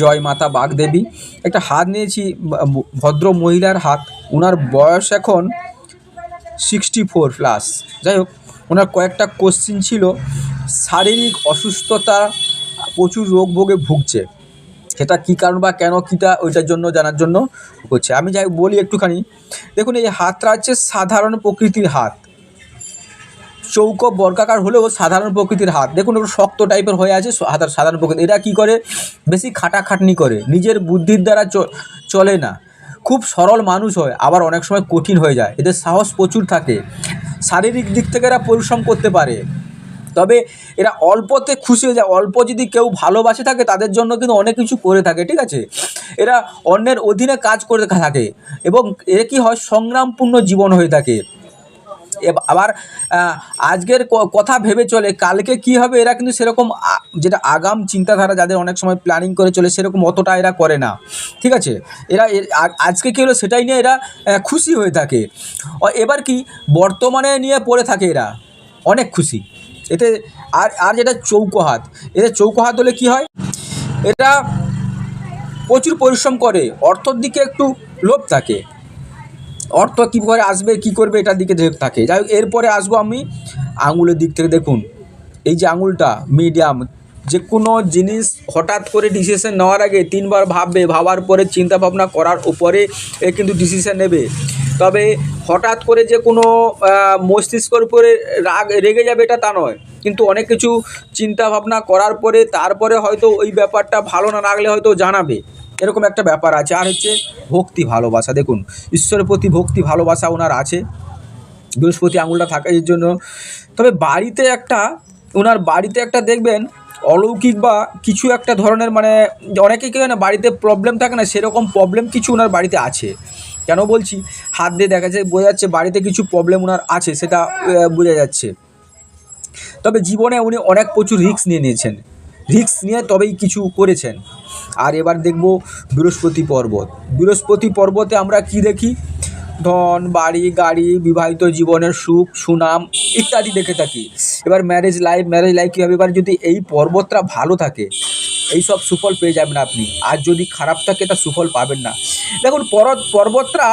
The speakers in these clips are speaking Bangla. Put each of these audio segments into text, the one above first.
জয় মাতা বাগদেবী। একটা হাত নিয়েছি ভদ্র মহিলার হাত। ওনার বয়স এখন সিক্সটি ফোর প্লাস যাই হোক ওনার কয়েকটা কোশ্চিন ছিল, শারীরিক অসুস্থতা, প্রচুর রোগ ভোগে ভুগছে। সেটা কী কারণ বা কেন, কীটা, ওইটার জন্য, জানার জন্য হচ্ছে। আমি যাই বলি একটুখানি। দেখুন, এই হাতটা হচ্ছে সাধারণ প্রকৃতির হাত। চৌকো বর্গাকার হলেও সাধারণ প্রকৃতির হাত। দেখুন একটু শক্ত টাইপের হয়ে আছে সাধারণ প্রকৃতি। এরা কী করে? বেশি খাটাখাটনি করে। নিজের বুদ্ধির দ্বারা চলে না। খুব সরল মানুষ হয়, আবার অনেক সময় কঠিন হয়ে যায়। এদের সাহস প্রচুর থাকে। শারীরিক দিক থেকে এরা পরিশ্রম করতে পারে। তবে এরা অল্পতে খুশি হয়ে যায়। অল্প যদি কেউ ভালোবাসে থাকে, তাদের জন্য কিন্তু অনেক কিছু করে থাকে, ঠিক আছে? এরা অন্যের অধীনে কাজ করে থাকে। এবং এর কি হয়? সংগ্রামপূর্ণ জীবন হয়ে থাকে। আবার আজকের কথা ভেবে চলে, কালকে কি হবে এরা কিন্তু সেরকম যেটা আগাম চিন্তাধারা যাদের অনেক সময় প্ল্যানিং করে চলে, সেরকম অতটা এরা করে না। ঠিক আছে? এরা এর- আজকে কী হলো সেটাই নিয়ে এরা খুশি হয়ে থাকে। এবার কি, বর্তমানে নিয়ে পড়ে থাকে এরা। অনেক খুশি। এতে, আর আর যেটা চৌকো হাত এদের চৌকো হাত হলে কি হয়? এটা প্রচুর পরিশ্রম করে, অর্থর দিকে একটু লোভ থাকে। অর্থ কী করে আসবে, কী করবে, এটার দিকে থাকে। যাই হোক, এরপরে আসব আমি আঙুলের দিক থেকে। দেখুন, এই যে আঙুলটা মিডিয়াম যে কোনো জিনিস হঠাৎ করে ডিসিশন নেওয়ার আগে তিনবার ভাববে, ভাবার পরে চিন্তা ভাবনা করার উপরে এ কিন্তু ডিসিশন নেবে। তবে হঠাৎ করে যে কোনো মস্তিষ্কের উপরে রাগ, রেগে যাবে এটা তা নয়। কিন্তু অনেক কিছু চিন্তা ভাবনা করার পরে, তারপরে হয়তো ওই ব্যাপারটা ভালো না লাগলে হয়তো জানাবে। এরকম একটা ব্যাপার আছে। আর হচ্ছে ভক্তি ভালোবাসা। দেখুন, ঈশ্বরের প্রতি ভক্তি ভালোবাসা ওনার আছে। বৃহস্পতি আঙুলটা থাকার জন্য। তবে বাড়িতে একটা, ওনার বাড়িতে একটা দেখবেন, অলৌকিক বা কিছু একটা ধরনের মানে অনেকে কি হয় না বাড়িতে প্রবলেম থাকে না, সেরকম প্রবলেম কিছু ওনার বাড়িতে আছে। কেন বলছি? হাত দিয়ে দেখা যায়, বোঝা যাচ্ছে বাড়িতে কিছু প্রবলেম ওনার আছে, সেটা বোঝা যাচ্ছে। তবে জীবনে উনি অনেক প্রচুর রিস্ক নিয়ে নিয়েছেন। রিস্ক নিয়ে তবেই কিছু করেছেন। আর এবার দেখব বৃহস্পতি পর্বত। বৃহস্পতি পর্বতে আমরা কি দেখি? ধন, বাড়ি, গাড়ি, বিবাহিত জীবনের সুখ, সুনাম ইত্যাদি দেখে থাকি। এবার ম্যারেজ লাইফ ম্যারেজ লাইফ কীভাবে? এবার যদি এই পর্বতটা ভালো থাকে এই সব সুফল পেয়ে যাবেন আপনি। আর যদি খারাপ থাকে, তা সুফল পাবেন না। দেখুন পর্বত পর্বতটা,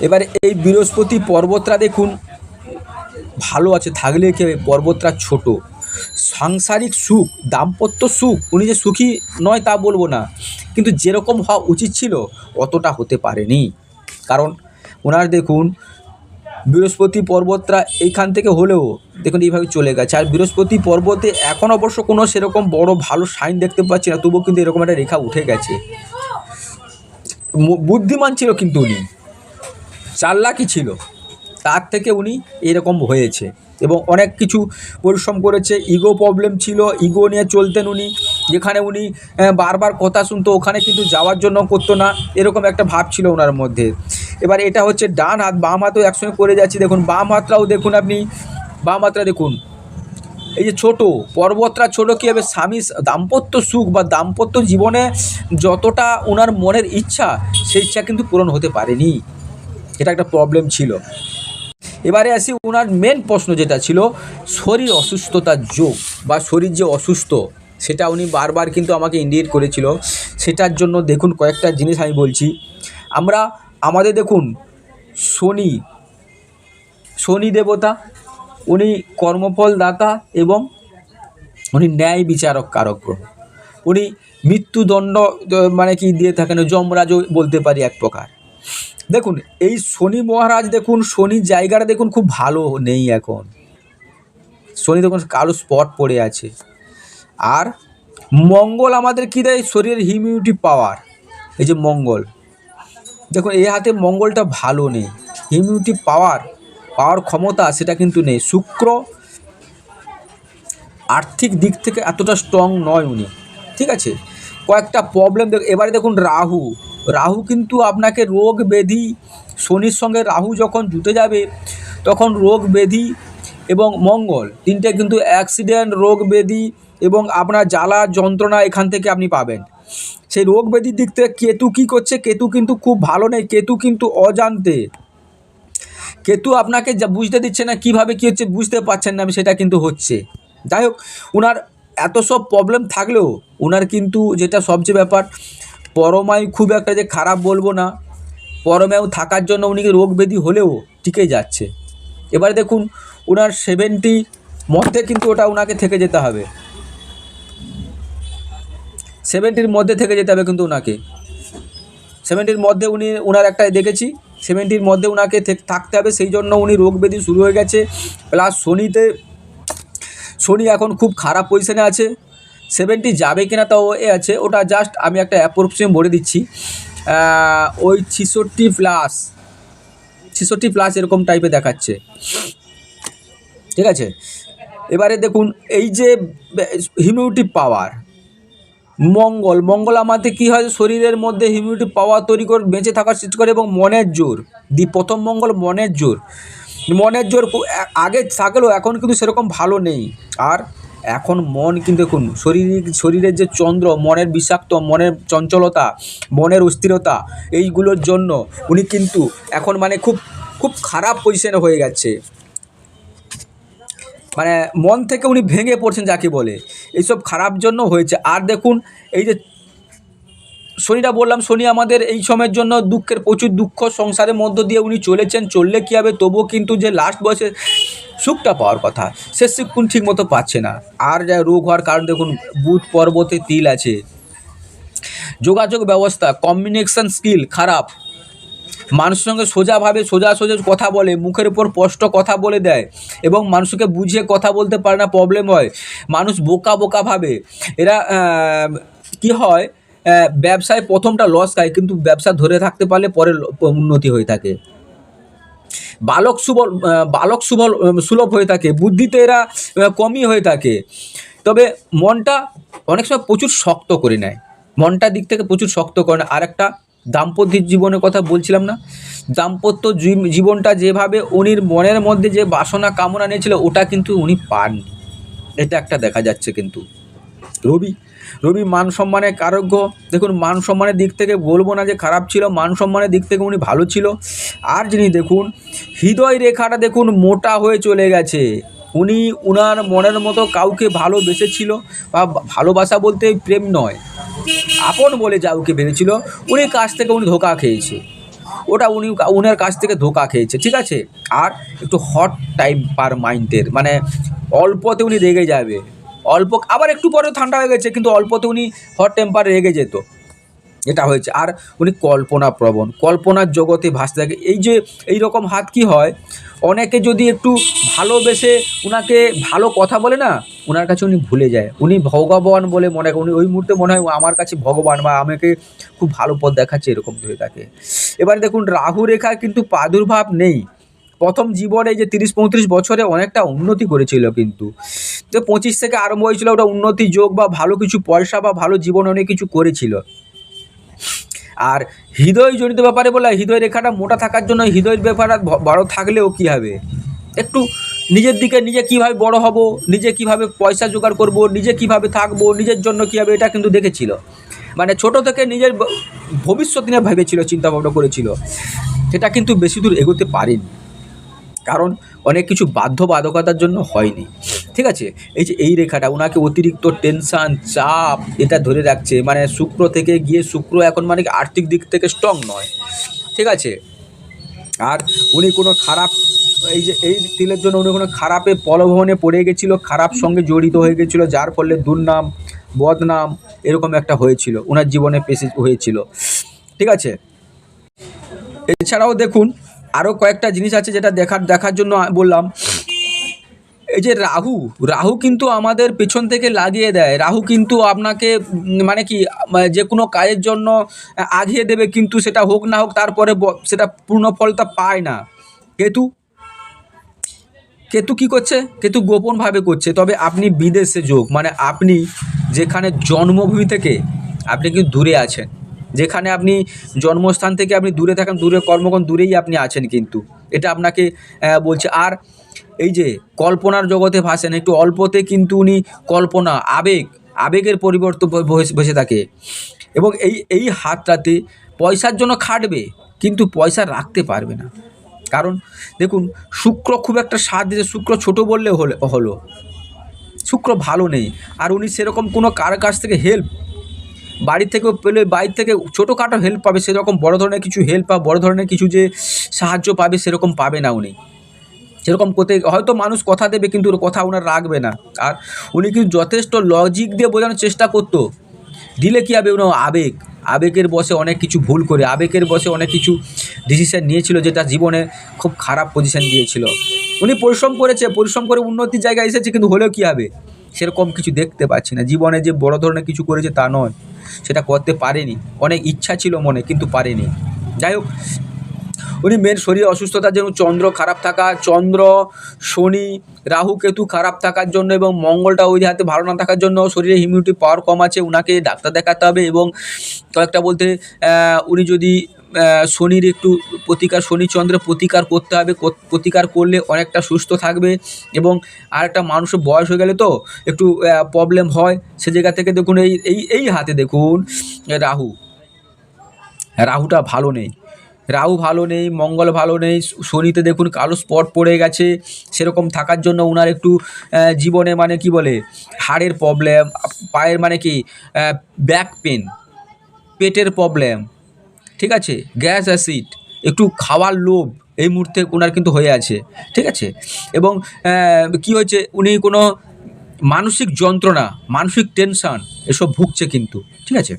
এবার এই বৃহস্পতি পর্বতটা দেখুন, ভালো আছে, থাকলে কি হবে? পর্বতটা ছোট। সাংসারিক সুখ, দাম্পত্য সুখ, উনি যে সুখী নয় তা বলব না। কিন্তু যেরকম হওয়া উচিত ছিল, অতটা হতে পারেনি। কারণ ওনার দেখুন, বৃহস্পতি পর্বতটা এইখান থেকে হলেও দেখুন এইভাবে চলে গেছে। আর বৃহস্পতি পর্বতে এখন অবশ্য কোনো সেরকম বড় ভালো সাইন দেখতে পাচ্ছি না, তবুও কিন্তু এরকম একটা রেখা উঠে গেছে। বুদ্ধিমান ছিল কিন্তু উনি। চাল্লাকি ছিল। তার থেকে উনি এরকম হয়েছে এবং অনেক কিছু পরিশ্রম করেছে। ইগো প্রবলেম ছিল ইগো নিয়ে চলতেন উনি, যেখানে উনি বারবার কথা শুনতো, ওখানে কিন্তু যাওয়ার জন্য করতো না, এরকম একটা ভাব ছিল ওনার মধ্যে। এবার এটা হচ্ছে ডান হাত, বাম হাতও একসঙ্গে করে যাচ্ছি। দেখুন, বাম হাতটাও দেখুন আপনি, বাম হাতটা দেখুন। এই যে ছোট, পর্বতটা ছোট কী হবে? স্বামী দাম্পত্য সুখ বা দাম্পত্য জীবনে যতটা ওনার মনের ইচ্ছা, সেই ইচ্ছা কিন্তু পূরণ হতে পারেনি। এটা একটা প্রবলেম ছিল। এবারে আসি ওনার মেন প্রশ্ন যেটা ছিল, শরীর অসুস্থতার যোগ বা শরীর যে অসুস্থ, সেটা উনি বারবার কিন্তু আমাকে ইন্ডিকেট করেছিল। সেটার জন্য দেখুন কয়েকটা জিনিস আমি বলছি। আমরা, আমাদের দেখুন, শনি শনি দেবতা, উনি কর্মফল দাতা এবং উনি ন্যায় বিচারক কারক গ্রহ। উনি মৃত্যুদণ্ড মানে কি দিয়ে থাকেন, যমরাজও বলতে পারি এক প্রকার। দেখুন, এই শনি মহারাজ দেখুন, শনির জায়গাটা দেখুন খুব ভালো নেই এখন। শনি দেখুন কালো স্পট পড়ে আছে। আর মঙ্গল আমাদের কী দেয়? শরীরের হিমিউনিটি পাওয়ার এই যে মঙ্গল। দেখুন এই হাতে মঙ্গলটা ভালো নেই। হিমিউনিটি পাওয়ার পাওয়ার ক্ষমতা সেটা কিন্তু নেই। শুক্র আর্থিক দিক থেকে এতটা স্ট্রং নয় উনি। ঠিক আছে? কয়েকটা প্রবলেম দেখ এবারে দেখুন রাহু। রাহু কিন্তু আপনাকে রোগ ব্যাধি, শনির সঙ্গে রাহু যখন জুটে যাবে, তখন রোগ ব্যাধি এবং মঙ্গল, তিনটে কিন্তু অ্যাক্সিডেন্ট রোগ ব্যাধি এবং আপনার জ্বালা যন্ত্রণা এখান থেকে আপনি পাবেন। সেই রোগ ব্যাধির দিক থেকে কেতু কী করছে? কেতু কিন্তু খুব ভালো নেই, কেতু কিন্তু অজান্তে। কেতু আপনাকে যা বুঝতে দিচ্ছে না, কীভাবে কী হচ্ছে বুঝতে পারছেন না, আমি সেটা কিন্তু হচ্ছে। যাই হোক ওনার এত সব প্রবলেম থাকলেও ওনার কিন্তু যেটা সবচেয়ে ব্যাপার পরমায়ু খুব একটা যে খারাপ বলব না। পরমায়ু থাকার জন্য উনি রোগ ব্যাধি হলেও টিকে যাচ্ছে। এবারে দেখুন ওনার সেভেন্টি মধ্যে কিন্তু ওটা ওনাকে থেকে যেতে হবে। সেভেন্টির মধ্যে থেকে যেতে হবে কিন্তু ওনাকে সেভেন্টির মধ্যে উনি ওনার একটা দেখেছি। সেভেন্টির মধ্যে ওনাকে থেক- থাকতে হবে, সেই জন্য উনি রোগ ব্যাধি শুরু হয়ে গেছে। প্লাস শনিতে, শনি এখন খুব খারাপ পজিশনে আছে। সেভেন্টি যাবে কিনা তাও এ আছে। ওটা জাস্ট আমি একটা অ্যাপ্রোক্সিমেট বলে দিচ্ছি। ওই ছিষট্টি প্লাস ছেষট্টি প্লাস এরকম টাইপে দেখাচ্ছে। ঠিক আছে? এবারে দেখুন, এই যে হিউমিউনিটি পাওয়ার মঙ্গল মঙ্গল আমাদের কী হয়? শরীরের মধ্যে হিমিউনিটি পাওয়ার তৈরি করে, বেঁচে থাকার সৃষ্টি করে এবং মনের জোর। দি, প্রথম মঙ্গল মনের জোর। মনের জোর আগে থাকলেও এখন কিন্তু সেরকম ভালো নেই। আর এখন মন কিন্তু দেখুন শরীর শরীরের যে চন্দ্র, মনের বিষাক্ত, মনের চঞ্চলতা, মনের অস্থিরতা, এইগুলোর জন্য উনি কিন্তু এখন মানে খুব খুব খারাপ পজিশনে হয়ে গেছে। মানে মন থেকে উনি ভেঙে পড়ছেন যাকে বলে। এইসব খারাপ জন্য হয়েছে। আর দেখুন, এই যে শনিটা বললাম, শনি আমাদের এই সময়ের জন্য দুঃখের, প্রচুর দুঃখ সংসারের মধ্য দিয়ে উনি চলেছেন। চললে কী হবে? তবুও কিন্তু যে লাস্ট বয়সে সুখটা পাওয়ার কথা। সে সুখ কোন ঠিক মতো পাচ্ছে না। আর যা রোগ হওয়ার কারণ, দেখুন, বুধ পর্বতে তিল আছে। যোগাযোগ ব্যবস্থা কমিউনিকেশন স্কিল খারাপ। মানুষের সঙ্গে সোজাভাবে সোজা সোজা কথা বলে, মুখের উপর স্পষ্ট কথা বলে দেয় এবং মানুষকে বুঝিয়ে কথা বলতে পারে না প্রবলেম হয়। মানুষ বোকা বোকা ভাবে। এরা কি হয় ব্যবসায় প্রথমটা লস খায়, কিন্তু ব্যবসা ধরে থাকতে পারলে পরে উন্নতি হয়ে থাকে। বালক সুবল বালক সুবল সুলভ হয়ে থাকে। বুদ্ধিতে এরা কমই হয়ে থাকে। তবে মনটা অনেক সময় প্রচুর শক্ত করে নেয়। মনটার দিক থেকে প্রচুর শক্ত করে নেয়। আর একটা দাম্পত্য জীবনের কথা বলছিলাম না? দাম্পত্য জীব- জীবনটা যেভাবে উনির মনের মধ্যে যে বাসনা কামনা নিয়েছিল, ওটা কিন্তু উনি পাননি। এটা একটা দেখা যাচ্ছে কিন্তু। রবি রবি মান সম্মানের কারজ্ঞ দেখুন, মান সম্মানের দিক থেকে বলব না যে খারাপ ছিল, মান সম্মানের দিক থেকে উনি ভালো ছিল। আর যিনি দেখুন, হৃদয় রেখাটা দেখুন মোটা হয়ে চলে গেছে। উনি উনার মনের মতো কাউকে ভালোবেসেছিল বা ভালোবাসা বলতে প্রেম নয়। আপন বলে যাউকে ভেবেছিল উনি কাছ থেকে উনি ধোকা খেয়েছে। ওটা উনি উনার কাছ থেকে ধোকা খেয়েছে, ঠিক আছে? আর একটু হট টাইম পার মাইন্ডের মানে অল্পতে উনি রেগে যাবে। অল্প, আবার একটু পরে ঠান্ডা হয়ে গেছে, কিন্তু অল্পতে উনি হট টেম্পার রেগে যেত। এটা হয়েছে। আর উনি কল্পনা প্রবণ, কল্পনার জগতে ভাসতে থাকে। এই যে, এই রকম হাত কি হয়? অনেকে যদি একটু ভালোবেসে উনাকে ভালো কথা বলে না ওনার কাছে উনি ভুলে যায়। উনি ভগবান বলে মনে উনি ওই মুহূর্তে মনে হয় আমার কাছে ভগবান বা আমাকে খুব ভালো পথ দেখাচ্ছে এরকম হয়ে থাকে। এবার দেখুন রাহু রেখা কিন্তু প্রাদুর্ভাব নেই। প্রথম জীবনে যে তিরিশ পঁয়ত্রিশ বছরে অনেকটা উন্নতি করেছিল কিন্তু। যে পঁচিশ থেকে আরম্ভ হয়েছিল ওটা উন্নতি যোগ বা ভালো কিছু পয়সা বা ভালো জীবন অনেক কিছু করেছিল। আর হৃদয় জনিত ব্যাপারে বলা হৃদয় রেখাটা মোটা থাকার জন্য হৃদয়ের ব্যাপার বড় থাকলেও কী হবে? একটু নিজের দিকে নিজে কীভাবে বড় হব, নিজে কীভাবে পয়সা জোগাড় করব, নিজে কীভাবে থাকব, নিজের জন্য কী হবে এটা কিন্তু দেখেছিল। মানে ছোট থেকে নিজের ভবিষ্যৎ নিয়ে ভেবেছিল, চিন্তা ভাবনা করেছিল। সেটা কিন্তু বেশি দূর এগোতে পারেনি। কারণ অনেক কিছু বাধ্যবাধকতার জন্য হয়নি। ঠিক আছে? এই যে এই রেখাটা ওনাকে অতিরিক্ত টেনশান চাপ এটা ধরে রাখছে। মানে শুক্র থেকে গিয়ে শুক্র এখন মানে আর্থিক দিক থেকে স্ট্রং নয়। ঠিক আছে? আর উনি কোনো খারাপ, এই যে এই তিলের জন্য উনি কোনো খারাপে পলভনে পড়ে গেছিল, খারাপ সঙ্গে জড়িত হয়ে গেছিল, যার ফলে দুর্নাম, বদনাম এরকম একটা হয়েছিল। ওনার জীবনে পেশে হয়েছিল। ঠিক আছে? এছাড়াও দেখুন আরও কয়েকটা জিনিস আছে যেটা দেখার দেখার জন্য বললাম। এই যে রাহু রাহু কিন্তু আমাদের পেছন থেকে লাগিয়ে দেয়। রাহু কিন্তু আপনাকে মানে কি যে কোনো কাজের জন্য আগিয়ে দেবে, কিন্তু সেটা হোক না হোক, তারপরে সেটা পূর্ণ ফলটা পায় না। কেতু? কেতু কি করছে? কেতু গোপনভাবে করছে। তবে আপনি বিদেশে যোগ মানে আপনি যেখানে জন্মভূমি থেকে, আপনি কিন্তু দূরে আছেন। যেখানে আপনি জন্মস্থান থেকে আপনি দূরে থাকেন, দূরে কর্মক্ষণ দূরেই আপনি আছেন কিন্তু। এটা আপনাকে বলছে, আর এই যে কল্পনার জগতে ভাসেন, একটু অল্পতে কিন্তু উনি কল্পনা, আবেগ, আবেগের পরিবর্তন বসে থাকে। এবং এই এই হাতটাতে পয়সার জন্য খাটবে, কিন্তু পয়সা রাখতে পারবে না। কারণ, দেখুন, শুক্র খুব একটা সাথ দিতে, শুক্র ছোট বললে হলো শুক্র ভালো নেই। আর উনি সেরকম কোনো কার কাছ থেকে হেল্প বাড়ি থেকেও পেলে বাইর থেকে ছোটোখাটো হেল্প পাবে, সেরকম বড় ধরনের কিছু হেল্প বা বড় ধরনের কিছু যে সাহায্য পাবে, সেরকম পাবে না উনি। সেরকম করতে হয়তো মানুষ কথা দেবে, কিন্তু কথা ওনার রাখবে না। আর উনি কিন্তু যথেষ্ট লজিক দিয়ে বোঝানোর চেষ্টা করতো। দিলে কী হবে উনি আবেগ। আবেগের বসে অনেক কিছু ভুল করে, আবেগের বসে অনেক কিছু ডিসিশন নিয়েছিল, যেটা জীবনে খুব খারাপ পজিশন দিয়েছিল। উনি পরিশ্রম করেছে, পরিশ্রম করে উন্নতির জায়গায় এসেছে, কিন্তু হলেও কী হবে? সেরকম কিছু দেখতে পাচ্ছি না। জীবনে যে বড় ধরনের কিছু করেছে, তা নয়। সেটা করতে পারেনি। অনেক ইচ্ছা ছিল মনে, কিন্তু পারেনি। যাই হোক, উনি মেন শরীর অসুস্থতার জন্য চন্দ্র খারাপ থাকা, চন্দ্র, শনি, রাহু, কেতু খারাপ থাকার জন্য এবং মঙ্গলটা ওই হাতে ভালো না থাকার জন্য শরীরে ইমিউনিটি পাওয়ার কম আছে ওনাকে ডাক্তার দেখাতে হবে এবং কয়েকটা বলতে উনি যদি শনির একটু প্রতিকার শনি চন্দ্রের প্রতিকার করতে হবে প্রতিকার করলে অনেকটা সুস্থ থাকবে এবং আরেকটা মানুষের বয়স হয়ে গেলে তো একটু প্রবলেম হয়। সে জায়গা থেকে দেখুন এই এই এই হাতে দেখুন, রাহু। রাহুটা ভালো নেই। রাহু ভালো নেই, মঙ্গল ভালো নেই শনিতে দেখুন কালো স্পট পড়ে গেছে। সেরকম থাকার জন্য ওনার একটু জীবনে মানে কি বলে, হাড়ের প্রবলেম পায়ের মানে কি ব্যাক পেন পেটের প্রবলেম ঠিক আছে? গ্যাস অ্যাসিড, একটু খাওয়ার লোভ এই মুহূর্তে ওনার কিন্তু হয়ে আছে, ঠিক আছে? এবং কি হয়েছে? উনি কোনো মানসিক যন্ত্রণা, মানসিক টেনশন এসব ভুগছে কিন্তু, ঠিক আছে?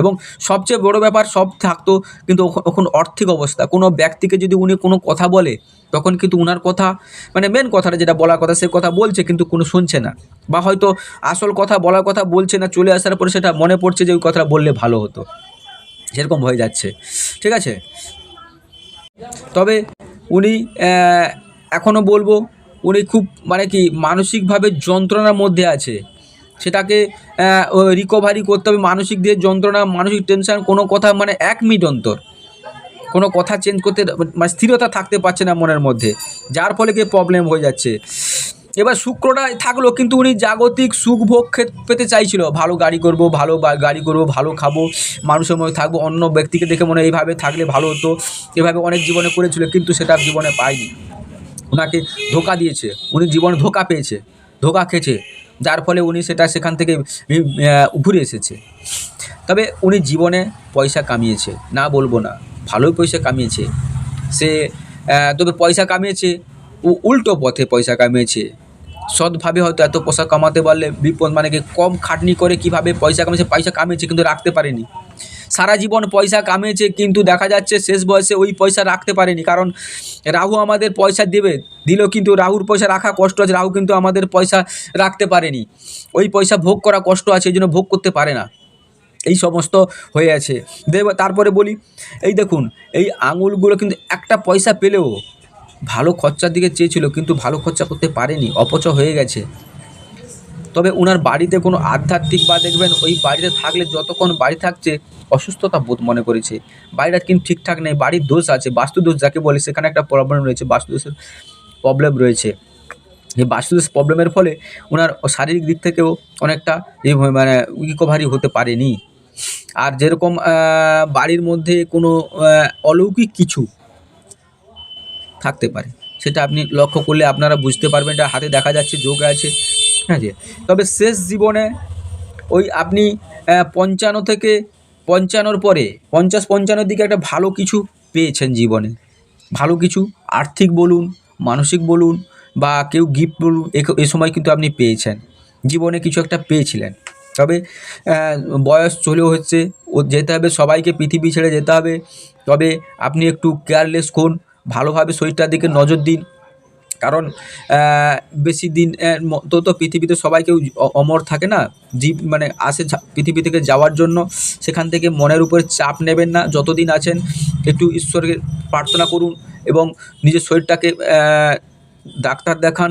এবং সবচেয়ে বড় ব্যাপার, সব থাকতো কিন্তু এখন আর্থিক অবস্থা। কোনো ব্যক্তিকে যদি উনি কোনো কথা বলে, তখন কিন্তু উনার কথা মানে মেন কথাটা যেটা বলার কথা, সে কথা বলছে কিন্তু কোনো শুনছে না। বা হয়তো আসল কথা বলার কথা বলছে না, চলে আসার পরে সেটা মনে পড়ছে যে ওই কথাটা বললে ভালো হতো। সেরকম হয়ে যাচ্ছে। ঠিক আছে? তবে উনি এখনও বলব, উনি খুব মানে কি মানসিকভাবে যন্ত্রণার মধ্যে আছে। সেটাকে রিকভারি করতে হবে মানসিক দিয়ে, যন্ত্রণা, মানসিক টেনশান কোনো কথা মানে এক মিনিট অন্তর। কোনো কথা চেঞ্জ করতে মানে স্থিরতা থাকতে পারছে না মনের মধ্যে। যার ফলে কি প্রবলেম হয়ে যাচ্ছে। এবার শুক্রটা থাকল, কিন্তু উনি জাগতিক সুখ ভোগ পেতে চাইছিল। ভালো গাড়ি করব, ভালো গাড়ি করব, ভালো খাব, মানুষের মধ্যে থাকব, অন্য ব্যক্তিকে দেখে মনে এইভাবে থাকলে ভালো হতো, এভাবে অনেক জীবনে করেছিল, কিন্তু সেটা জীবনে পায়নি। ওনাকে ধোকা দিয়েছে, উনি জীবনে ধোকা পেয়েছে, ধোকা খেয়েছে, যার ফলে উনি সেটা সেখান থেকে ঘুরে এসেছে। তবে উনি জীবনে পয়সা কামিয়েছে, না বলব না ভালোই পয়সা কামিয়েছে। সে তবে পয়সা কামিয়েছে ও উল্টো পথে পয়সা কামিয়েছে। সৎভাবে হয়তো এত পয়সা কামাতে পারলে বিপদ মানে কি কম খাটনি করে কীভাবে পয়সা কামিয়েছে পয়সা কামিয়েছে কিন্তু রাখতে পারেনি। সারা জীবন পয়সা কামিয়েছে কিন্তু দেখা যাচ্ছে শেষ বয়সে ওই পয়সা রাখতে পারেনি, কারণ রাহু আমাদের পয়সা দেবে দিল কিন্তু রাহুর পয়সা রাখা কষ্ট আছে, রাহু কিন্তু আমাদের পয়সা রাখতে পারেনি। ওই পয়সা ভোগ করা কষ্ট আছে, এই জন্য ভোগ করতে পারে না। এই সমস্ত হয়ে আছে। দেব, তারপরে বলি, এই দেখুন, এই আঙুলগুলো কিন্তু একটা পয়সা পেলেও ভালো খরচার দিকে চেয়েছিল, কিন্তু ভালো খরচা করতে পারেনি, অপচয় হয়ে গেছে। তবে ওনার বাড়িতে কোনো আধ্যাত্মিক বা দেখবেন ওই বাড়িতে থাকলে যতক্ষণ বাড়ি থাকছে, অসুস্থতা বোধ মনে করেছে। বাড়িটা কিন্তু ঠিকঠাক নেই, বাড়ির দোষ আছে বাস্তু দোষ যাকে বলে, সেখানে একটা প্রবলেম রয়েছে বাস্তু দোষের প্রবলেম রয়েছে। এই বাস্তুদোষ প্রবলেমের ফলে ওনার শারীরিক দিক থেকেও অনেকটা মানে রিকভারি হতে পারেনি। আর যেরকম বাড়ির মধ্যে কোনো অলৌকিক কিছু থাকতে পারে। সেটা আপনি লক্ষ্য করলে আপনারা বুঝতে পারবেন, এটা হাতে দেখা যাচ্ছে, যোগ আছে ঠিক আছে তবে শেষ জীবনে ওই আপনি পঞ্চান্ন থেকে পঞ্চান্নর পরে, পঞ্চাশ পঞ্চান্নর দিকে একটা ভালো কিছু পেয়েছেন জীবনে। ভালো কিছু, আর্থিক বলুন, মানসিক বলুন, বা কেউ গিফট বলুন, এ- এ সময় কিন্তু আপনি পেয়েছেন। জীবনে কিছু একটা পেয়েছিলেন। তবে বয়স চলেও হচ্ছে, ও যেতে হবে, সবাইকে পৃথিবী ছেড়ে যেতে হবে। তবে আপনি একটু কেয়ারলেস করুন ভালোভাবে শরীরটার দিকে নজর দিন। কারণ বেশি দিন তো তো পৃথিবীতে সবাই কেউ অমর থাকে না। জীব মানে আসে পৃথিবী থেকে যাওয়ার জন্য। সেখান থেকে মনের উপরে চাপ নেবেন না। যতদিন আছেন, একটু ঈশ্বরকে প্রার্থনা করুন এবং নিজের শরীরটাকে ডাক্তার দেখান।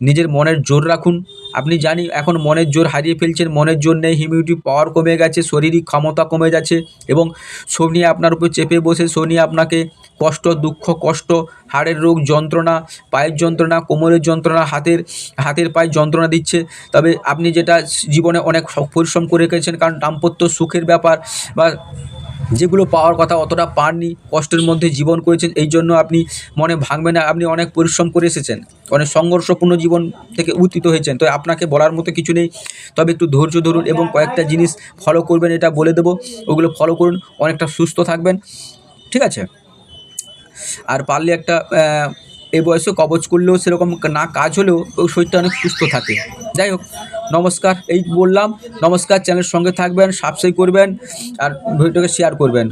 নিজের মনের জোর রাখুন। আপনি জানি এখন মনের জোর হারিয়ে ফেলছেন, মনের জোর নেই হিমিউনিটি পাওয়ার কমে গেছে, শারীরিক ক্ষমতা কমে যাচ্ছে এবং শনি আপনার উপর চেপে বসে, শনি আপনাকে কষ্ট, দুঃখ, কষ্ট, হাড়ের রোগ, যন্ত্রণা, পায়ের যন্ত্রণা, কোমরের যন্ত্রণা, হাতের হাতের পায়ের যন্ত্রণা দিচ্ছে। তবে আপনি যেটা জীবনে অনেক পরিশ্রম করে রেখেছেন, কারণ দাম্পত্য সুখের ব্যাপার বা যেগুলো পাওয়ার কথা অতটা পাননি, কষ্টের মধ্যে জীবন করেছেন, এই জন্য আপনি মনে ভাঙবে না, আপনি অনেক পরিশ্রম করে এসেছেন, অনেক সংঘর্ষপূর্ণ জীবন থেকে উত্থিত হয়েছেন, তো আপনাকে বলার মতো কিছু নেই, তবে একটু ধৈর্য ধরুন এবং কয়েকটা জিনিস ফলো করবেন, এটা বলে দেবো, ওগুলো ফলো করুন, অনেকটা সুস্থ থাকবেন, ঠিক আছে? আর পারলে একটা এই বয়সে কবচ করলেও সেরকম না কাজ হলেও শরীরটা অনেক সুস্থ থাকে, যাই হোক নমস্কার এই বললাম নমস্কার চ্যানেলের সঙ্গে থাকবেন সাবস্ক্রাইব করবেন আর ভিডিওটাকে শেয়ার করবেন।